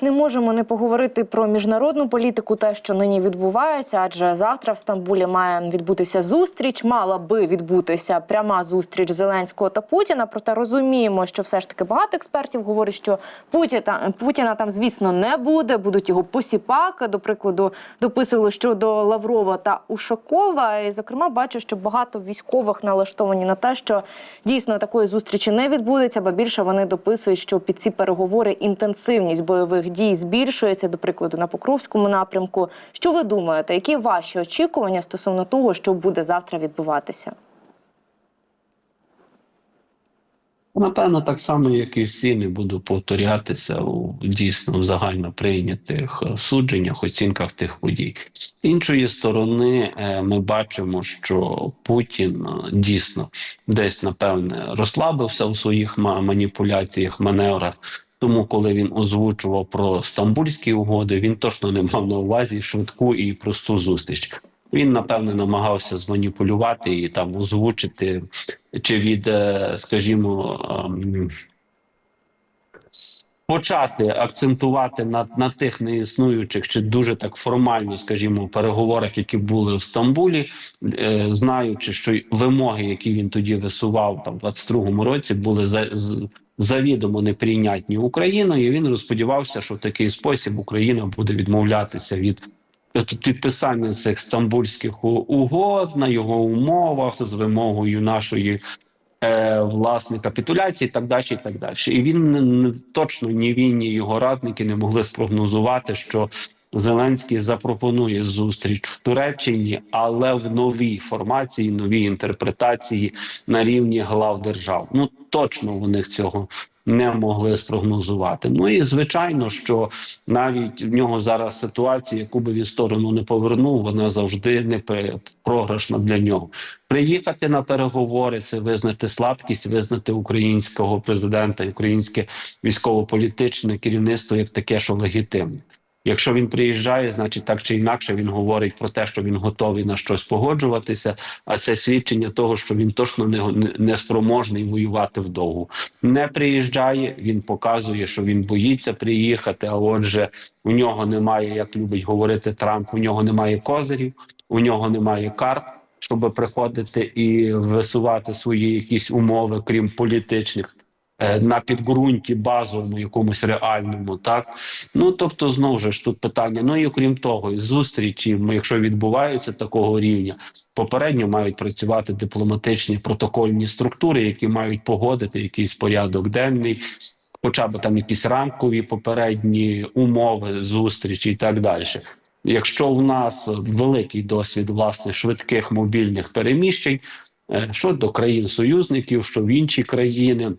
Не можемо не поговорити про міжнародну політику, те, що нині відбувається, адже завтра в Стамбулі має відбутися зустріч. Мала би відбутися пряма зустріч Зеленського та Путіна. Проте розуміємо, що все ж таки багато експертів говорять, що Путіна, Путіна там, звісно, не буде. Будуть його посіпаки. До прикладу, дописували щодо Лаврова та Ушакова. І, зокрема, бачу, що багато військових налаштовані на те, що дійсно такої зустрічі не відбудеться, бо більше вони дописують, що під ці переговори інтенсивність бойових дій збільшується, до прикладу, на Покровському напрямку. Що ви думаєте? Які ваші очікування стосовно того, що буде завтра відбуватися? Напевно, так само, як і всі, не буду повторятися у дійсно загально прийнятих судженнях, оцінках тих подій. З іншої сторони, е, ми бачимо, що Путін е, дійсно десь напевне розслабився у своїх маніпуляціях, маневрах. Тому, коли він озвучував про стамбульські угоди, він точно не мав на увазі швидку і просту зустріч. Він напевне намагався зманіпулювати і там озвучити чи від, е, скажімо, ем, почати акцентувати на, на тих неіснуючих чи дуже так формально, скажімо, переговорах, які були в Стамбулі, е, знаючи, що вимоги, які він тоді висував там в 22-му році, були за, завідомо неприйнятні Україною. І він розподівався, що в такий спосіб Україна буде відмовлятися від підписання цих стамбульських угод на його умовах з вимогою нашої е, власне капітуляції, так далі, і так далі. І він не- точно ні він, ні його радники не могли спрогнозувати, що Зеленський запропонує зустріч в Туреччині, але в новій формації, новій інтерпретації на рівні глав держав. Ну точно них цього не могли спрогнозувати. Ну і звичайно, що навіть в нього зараз ситуація, яку би він сторону не повернув, вона завжди не програшна для нього. Приїхати на переговори це визнати слабкість, визнати українського президента, українське військово-політичне керівництво як таке, що легітимне. Якщо він приїжджає, значить так чи інакше він говорить про те, що він готовий на щось погоджуватися. А це свідчення того, що він точно не, не, спроможний воювати вдовгу. Не приїжджає, він показує, що він боїться приїхати. А отже, у нього немає, як любить говорити Трамп, у нього немає козирів, у нього немає карт, щоб приходити і висувати свої якісь умови, крім політичних. Е, На підґрунті базовому, якомусь реальному, так ну тобто, знову ж тут питання. Ну і окрім того, зустрічі, якщо відбуваються такого рівня, попередньо мають працювати дипломатичні протокольні структури, які мають погодити якийсь порядок денний, хоча б там якісь рамкові попередні умови зустрічі і так далі. Якщо в нас великий досвід власне швидких мобільних переміщень, е, що до країн союзників, що в інші країни.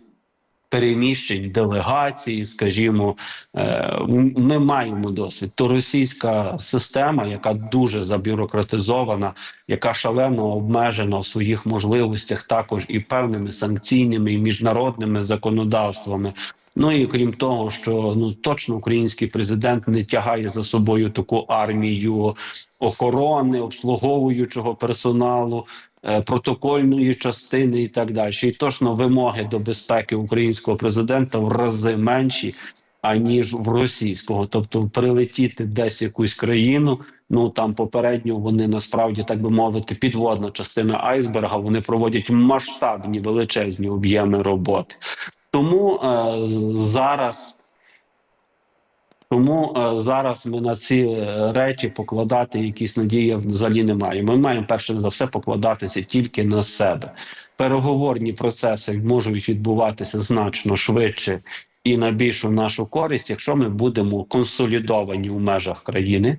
Переміщень делегацій, скажімо, е, ми маємо досвід. То російська система, яка дуже забюрократизована, яка шалено обмежена в своїх можливостях, також і певними санкційними і міжнародними законодавствами. Ну і крім того, що ну точно український президент не тягає за собою таку армію охорони, обслуговуючого персоналу, протокольної частини і так далі. І точно вимоги до безпеки українського президента в рази менші. Аніж в російського, тобто прилетіти десь в якусь країну. Ну там попередньо вони насправді так би мовити, підводна частина айсберга. Вони проводять масштабні величезні об'єми роботи. Тому е, зараз. Тому е, зараз ми на ці е, речі покладати якісь надії взагалі не маємо. Ми маємо перше за все покладатися тільки на себе. Переговорні процеси можуть відбуватися значно швидше і на більшу нашу користь, якщо ми будемо консолідовані у межах країни,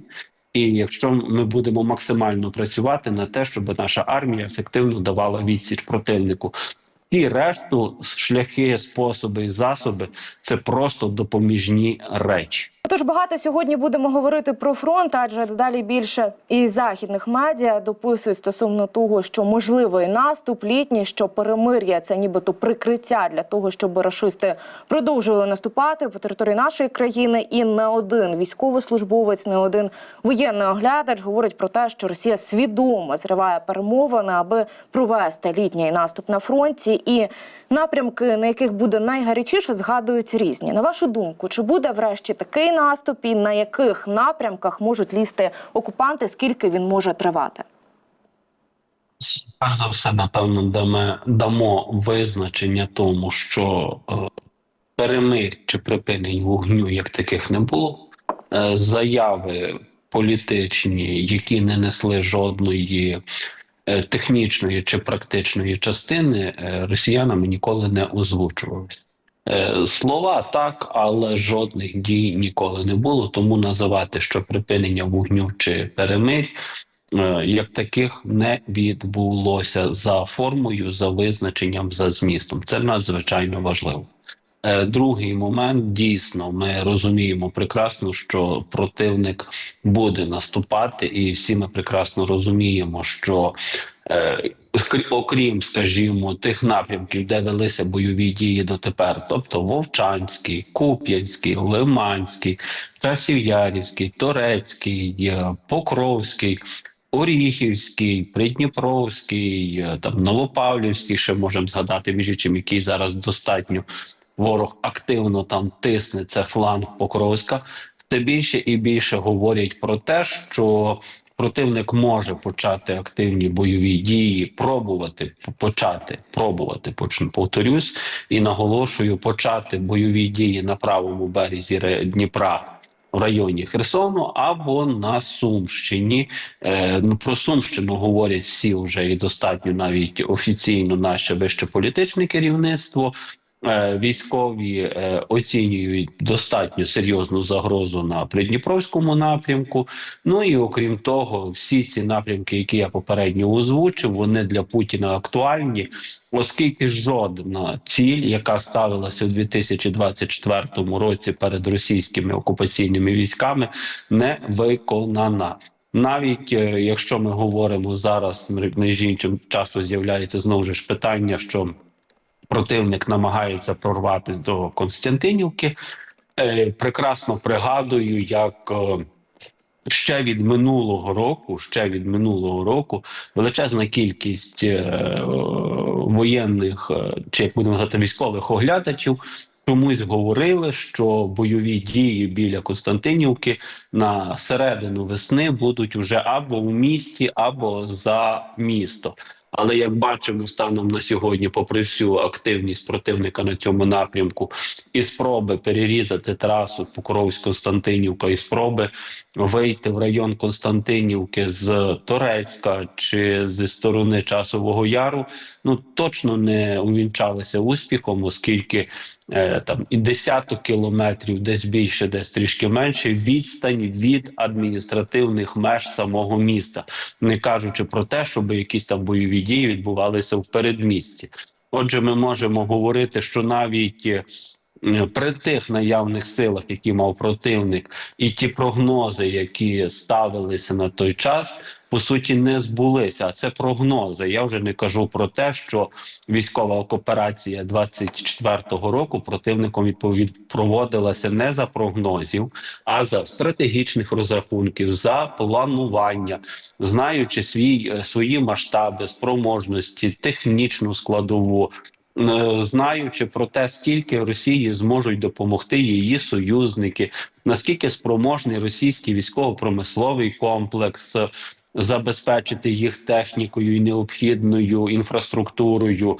і якщо ми будемо максимально працювати на те, щоб наша армія ефективно давала відсіч противнику. Ті решту шляхи, способи і засоби це просто допоміжні речі. Тож багато сьогодні будемо говорити про фронт, адже дедалі більше і західних медіа дописують стосовно того, що можливий наступ літній, що перемир'я це нібито прикриття для того, щоб рашисти продовжували наступати по території нашої країни. І не один військовослужбовець, не один воєнний оглядач говорить про те, що Росія свідомо зриває перемовини, аби провести літній наступ на фронті. і напрямки, на яких буде найгарячіше, згадують різні. На вашу думку, чи буде врешті такий наступ, і на яких напрямках можуть лізти окупанти, скільки він може тривати? Перш за все, напевно, дамо, дамо визначення тому, що е, перемир чи припинень вогню як таких не було. Е, заяви політичні, які не несли жодної е, технічної чи практичної частини, росіянами ніколи не озвучувалися. Е, Слова так, але жодних дій ніколи не було. Тому називати, що припинення вогню чи перемир'я е, як таких не відбулося за формою, за визначенням, за змістом. Це надзвичайно важливо. Е, Другий момент дійсно ми розуміємо прекрасно, що противник буде наступати, і всі ми прекрасно розуміємо, що окрім, скажімо, тих напрямків, де велися бойові дії дотепер, тобто Вовчанський, Куп'янський, Лиманський, Часів'ярівський, Торецький, е, Покровський. Оріхівський, Придніпровський, е, там Новопавлівський, ще можемо згадати між іншим, який зараз достатньо ворог активно там тисне це фланг Покровська. Все більше і більше говорять про те, що противник може почати активні бойові дії, пробувати почати пробувати. поч- повторюсь і наголошую, почати бойові дії на правому березі Дніпра. В районі Херсону або на Сумщині. Е, ну про Сумщину говорять всі вже і достатньо навіть офіційно наше вище політичне керівництво. Е, Військові е, оцінюють достатньо серйозну загрозу на придніпровському напрямку. Ну і окрім того, всі ці напрямки, які я попередньо озвучив, вони для Путіна актуальні, оскільки жодна ціль, яка ставилася у 2024 році перед російськими окупаційними військами, не виконана. Навіть е, якщо ми говоримо зараз, іншим часто з'являється знову ж питання, що противник намагається прорватися до Константинівки. Е, прекрасно пригадую, як е, ще від минулого року, ще від минулого року, величезна кількість е, воєнних чи як будемо казати, військових оглядачів. Чомусь говорили, що бойові дії біля Константинівки на середину весни будуть уже або в місті, або за місто. Але як бачимо станом на сьогодні, попри всю активність противника на цьому напрямку, і спроби перерізати трасу Покровськ-Константинівка, і спроби вийти в район Константинівки з Торецька чи зі сторони Часового Яру, ну точно не увінчалися успіхом, оскільки е, там і десяток кілометрів, десь більше, десь трішки менше, відстань від адміністративних меж самого міста, не кажучи про те, щоб якісь там бойові дії відбувалися в передмісті. Отже, ми можемо говорити, що навіть при тих наявних силах, які мав противник, і ті прогнози, які ставилися на той час, по суті, не збулися. Це прогнози. Я вже не кажу про те, що військова операція 24-го року противником відповідь проводилася не за прогнозів, а за стратегічних розрахунків, за планування, знаючи свій е, свої масштаби, спроможності, технічну складову. Е, Знаючи про те, скільки Росії зможуть допомогти її союзники, наскільки спроможний російський військово-промисловий комплекс е, забезпечити їх технікою і необхідною інфраструктурою,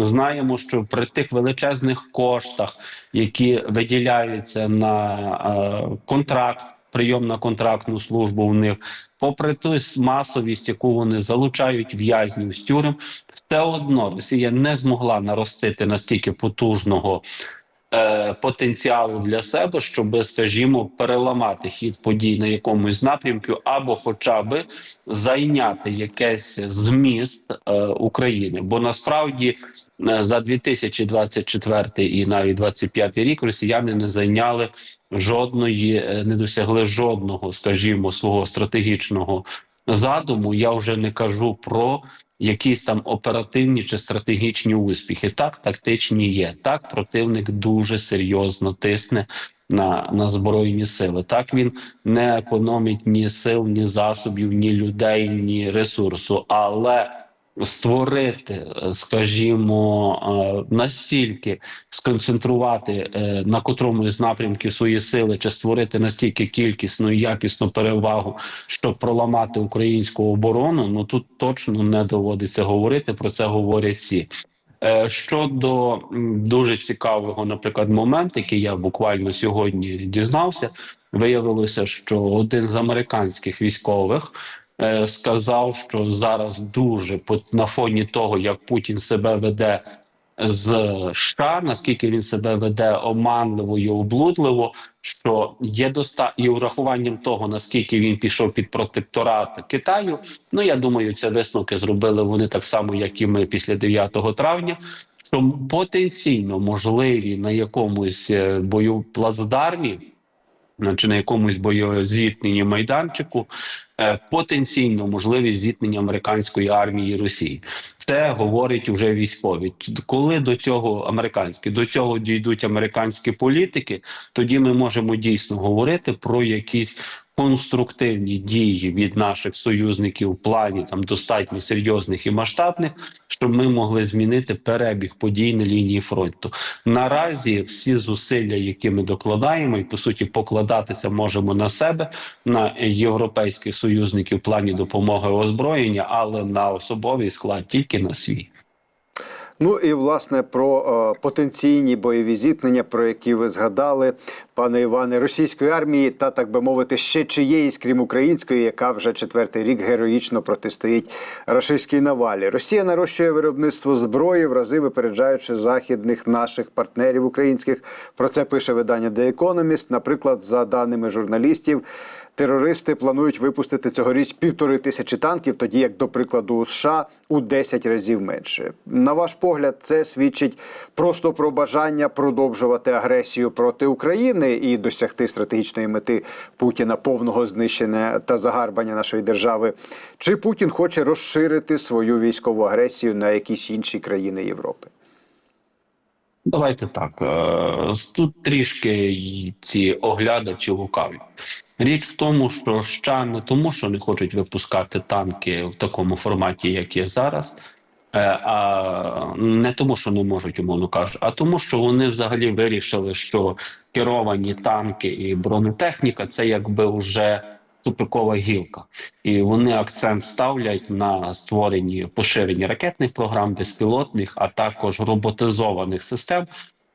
знаємо, що при тих величезних коштах, які виділяються на е, контракт, прийом на контрактну службу в них, попри ту масовість, яку вони залучають в'язнів з тюрем, все одно Росія не змогла наростити настільки потужного. Е, Потенціалу для себе, щоб, скажімо, переламати хід подій на якомусь напрямку, або хоча б зайняти якесь зміст е, України. Бо насправді е, за 2024 і навіть 2025 рік росіяни не зайняли жодної, не досягли жодного, скажімо, свого стратегічного задуму. Я вже не кажу про якісь там оперативні чи стратегічні успіхи. Так, тактичні є. Так, противник дуже серйозно тисне. На, на збройні сили так він не економить ні сил, ні засобів, ні людей, ні ресурсу. Але створити, скажімо, е, настільки сконцентрувати е, на котрому із напрямків свої сили, чи створити настільки кількісну і якісну перевагу, щоб проламати українську оборону, ну тут точно не доводиться говорити. Про це говорять всі. Е, Щодо дуже цікавого, наприклад, момент, який я буквально сьогодні дізнався, виявилося, що один з американських військових сказав, що зараз дуже на фоні того, як Путін себе веде з США, наскільки він себе веде оманливо і облудливо, що є доста і урахуванням того, наскільки він пішов під протекторат Китаю. Ну я думаю, це висновки зробили вони так само, як і ми після 9 травня. Що потенційно можливі на якомусь е, бою плацдармі, чи на якомусь бойозіткненні майданчику, е, потенційно можливість зіткнення американської армії Росії. Це говорить уже військові. Коли до цього американські до цього дійдуть американські політики, тоді ми можемо дійсно говорити про якісь конструктивні дії від наших союзників в плані там достатньо серйозних і масштабних, щоб ми могли змінити перебіг подій на лінії фронту. Наразі всі зусилля, які ми докладаємо, і по суті покладатися можемо на себе, на європейських союзників в плані допомоги озброєння, але на особовий склад тільки на свій. Ну і власне про е, потенційні бойові зіткнення, про які ви згадали, пане Іване, російської армії та так би мовити, ще чиєїсь, крім української, яка вже четвертий рік героїчно протистоїть рашистській навалі. Росія нарощує виробництво зброї, в рази випереджаючи західних наших партнерів українських. Про це пише видання The Economist. Наприклад, за даними журналістів. Терористи планують випустити цьогоріч півтори тисячі танків, тоді як, до прикладу, у США у 10 разів менше. На ваш погляд, це свідчить просто про бажання продовжувати агресію проти України і досягти стратегічної мети Путіна повного знищення та загарбання нашої держави. Чи Путін хоче розширити свою військову агресію на якісь інші країни Європи? Давайте так. е, Тут трішки ці оглядачі лукаві. Річ в тому, що ще не тому, що не хочуть випускати танки в такому форматі, як є зараз, е, а не тому, що не можуть, умовно кажучи, а тому, що вони взагалі вирішили, що керовані танки і бронетехніка це якби вже тупикова гілка, і вони акцент ставлять на створенні поширення ракетних програм, безпілотних, а також роботизованих систем.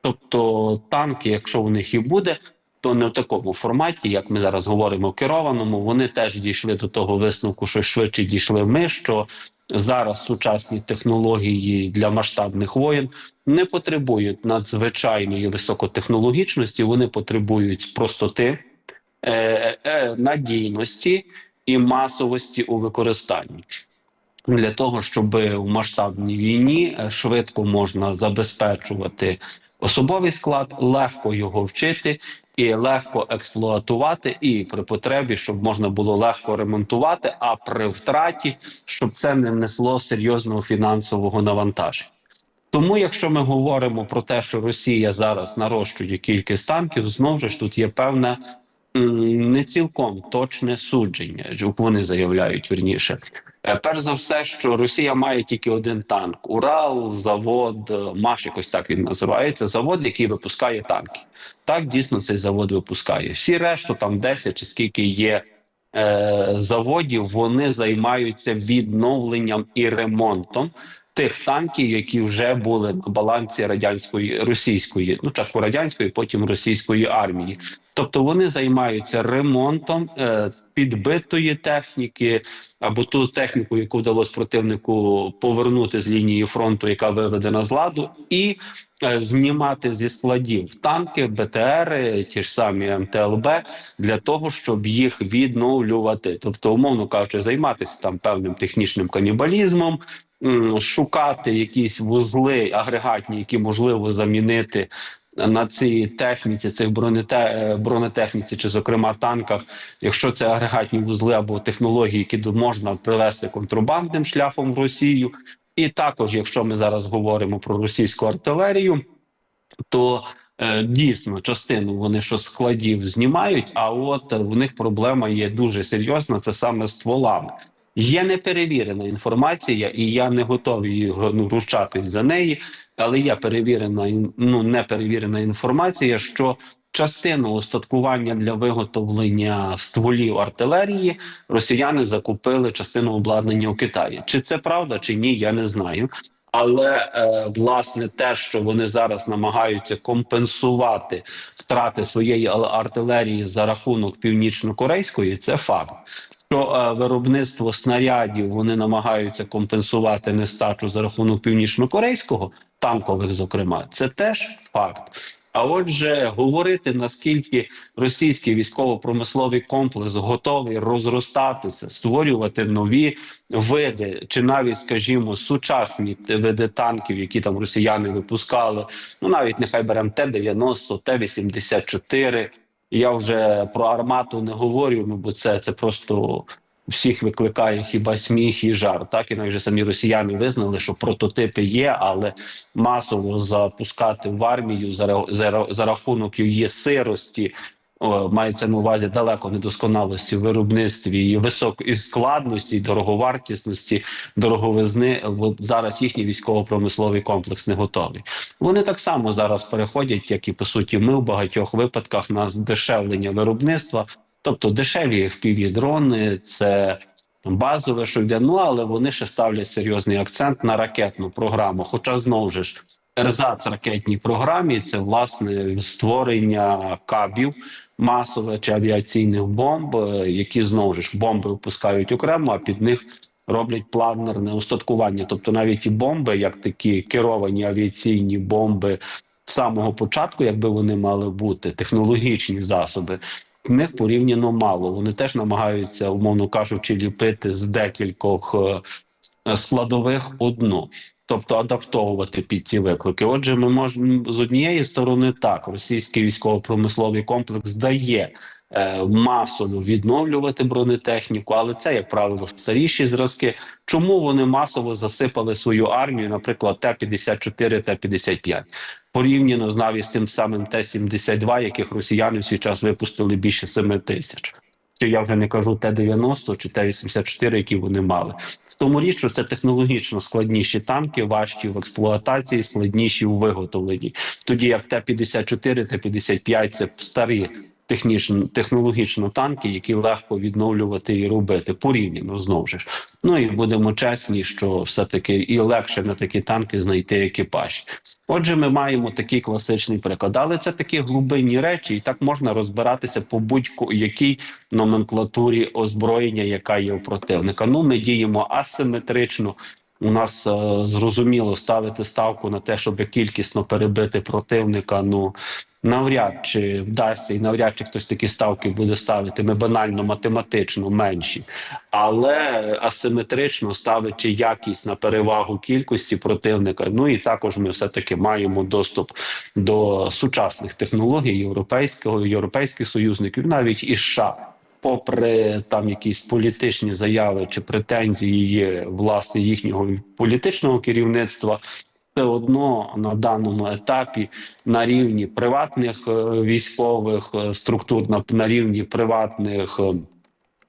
Тобто танки, якщо в них і буде, то не в такому форматі, як ми зараз говоримо, керованому. Вони теж дійшли до того висновку, що швидше дійшли ми. що Зараз сучасні технології для масштабних воєн не потребують надзвичайної високотехнологічності, вони потребують простоти, е, е, надійності і масовості у використанні. Для того щоб у масштабній війні е, швидко можна забезпечувати особовий склад, легко його вчити і легко експлуатувати, і при потребі, щоб можна було легко ремонтувати, а при втраті, щоб це не несло серйозного фінансового навантаження. Тому, якщо ми говоримо про те, що Росія зараз нарощує кількість танків, знову ж тут є певне не цілком точне судження. як Вони заявляють вірніше. Е, Перш за все, що Росія має тільки один танк: Урал, завод е, Маш, якось так він називається. Завод, який випускає танки. Так дійсно цей завод випускає. Всі решту, там 10 чи скільки є е, заводів, вони займаються відновленням і ремонтом тих танків, які вже були на балансі радянської російської, ну спочатку радянської, потім російської армії. Тобто вони займаються ремонтом е, підбитої техніки або ту техніку, яку вдалося противнику повернути з лінії фронту, яка виведена з ладу, і е, знімати зі складів танки, БТРи, ті ж самі МТЛБ, для того, щоб їх відновлювати. Тобто, умовно кажучи, займатися там певним технічним канібалізмом. Шукати якісь вузли агрегатні, які можливо замінити на цій техніці, цих е, бронетехніці, чи зокрема танках, якщо це агрегатні вузли або технології, які можна привести контрабандним шляхом в Росію, і також, якщо ми зараз говоримо про російську артилерію, то е, дійсно частину вони що складів знімають. А от в них проблема є дуже серйозна. Це саме стволами. Є неперевірена інформація, і я не готовий ну, рушатись за неї. Але є перевірена ну неперевірена інформація, що частину устаткування для виготовлення стволів артилерії росіяни закупили частину обладнання у Китаї. Чи це правда, чи ні, я не знаю. Але е, власне те, що вони зараз намагаються компенсувати втрати своєї артилерії за рахунок північно-корейської, це факт. Що е, виробництво снарядів вони намагаються компенсувати нестачу за рахунок північно-корейського, танкових, зокрема, це теж факт. А отже, говорити наскільки російський військово-промисловий комплекс готовий розростатися, створювати нові види, чи навіть, скажімо, сучасні види танків, які там росіяни випускали. Ну навіть нехай беремо Т-90, Т-84. Я вже про армату не говорю, ну бо це, це просто всіх викликає хіба сміх і жар. Так і навіть самі росіяни визнали, що прототипи є, але масово запускати в армію за, за, за рахунок її сирості. Мається на увазі далеко недосконалості в виробництві і високої складності, і дороговартісності, дороговизни. Зараз їхній військово-промисловий комплекс не готовий. Вони так само зараз переходять, як і по суті, ми в багатьох випадках на здешевлення виробництва, тобто дешеві fpv дрони, це базове, що йде. Ну але вони ще ставлять серйозний акцент на ракетну програму. Хоча знову ж ерзац ракетній програмі це власне створення кабів масове чи авіаційних бомб, які знову ж бомби випускають окремо, а під них роблять планерне устаткування. Тобто навіть і бомби, як такі керовані авіаційні бомби з самого початку, якби вони мали бути, технологічні засоби. Них порівняно мало. Вони теж намагаються, умовно кажучи, ліпити з декількох е, складових одну, тобто адаптовувати під ці виклики. Отже, ми можемо з однієї сторони так, російський військово-промисловий комплекс дає масово відновлювати бронетехніку, але це, як правило, старіші зразки. Чому вони масово засипали свою армію, наприклад, Т-54, Т-55? Порівняно з навіть з тим самим Т-72, яких росіяни в свій час випустили більше 7 тисяч. Чи я вже не кажу Т-90 чи Т-84, які вони мали. В тому річ, що це технологічно складніші танки, важчі в експлуатації, складніші у виготовленні. Тоді як Т-54, Т-55 – це старі технічно технологічно танки, які легко відновлювати і робити порівняно знову ж. Ну і будемо чесні, що все таки і легше на такі танки знайти екіпаж. Отже, ми маємо такий класичний приклад, але це такі глибинні речі, і так можна розбиратися по будь-якій номенклатурі озброєння, яка є у противника. Ну, ми діємо асиметрично. У нас е, зрозуміло ставити ставку на те, щоб кількісно перебити противника. Ну навряд чи вдасться, і навряд чи хтось такі ставки буде ставити. Ми банально математично менші, але асиметрично ставячи якість на перевагу кількості противника. Ну і також ми все таки маємо доступ до сучасних технологій європейського європейських союзників, навіть і США. Попри там якісь політичні заяви чи претензії власне їхнього політичного керівництва, все одно на даному етапі на рівні приватних е, військових е, структур, на, на рівні приватних е,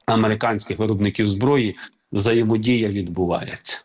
американських виробників зброї взаємодія відбувається.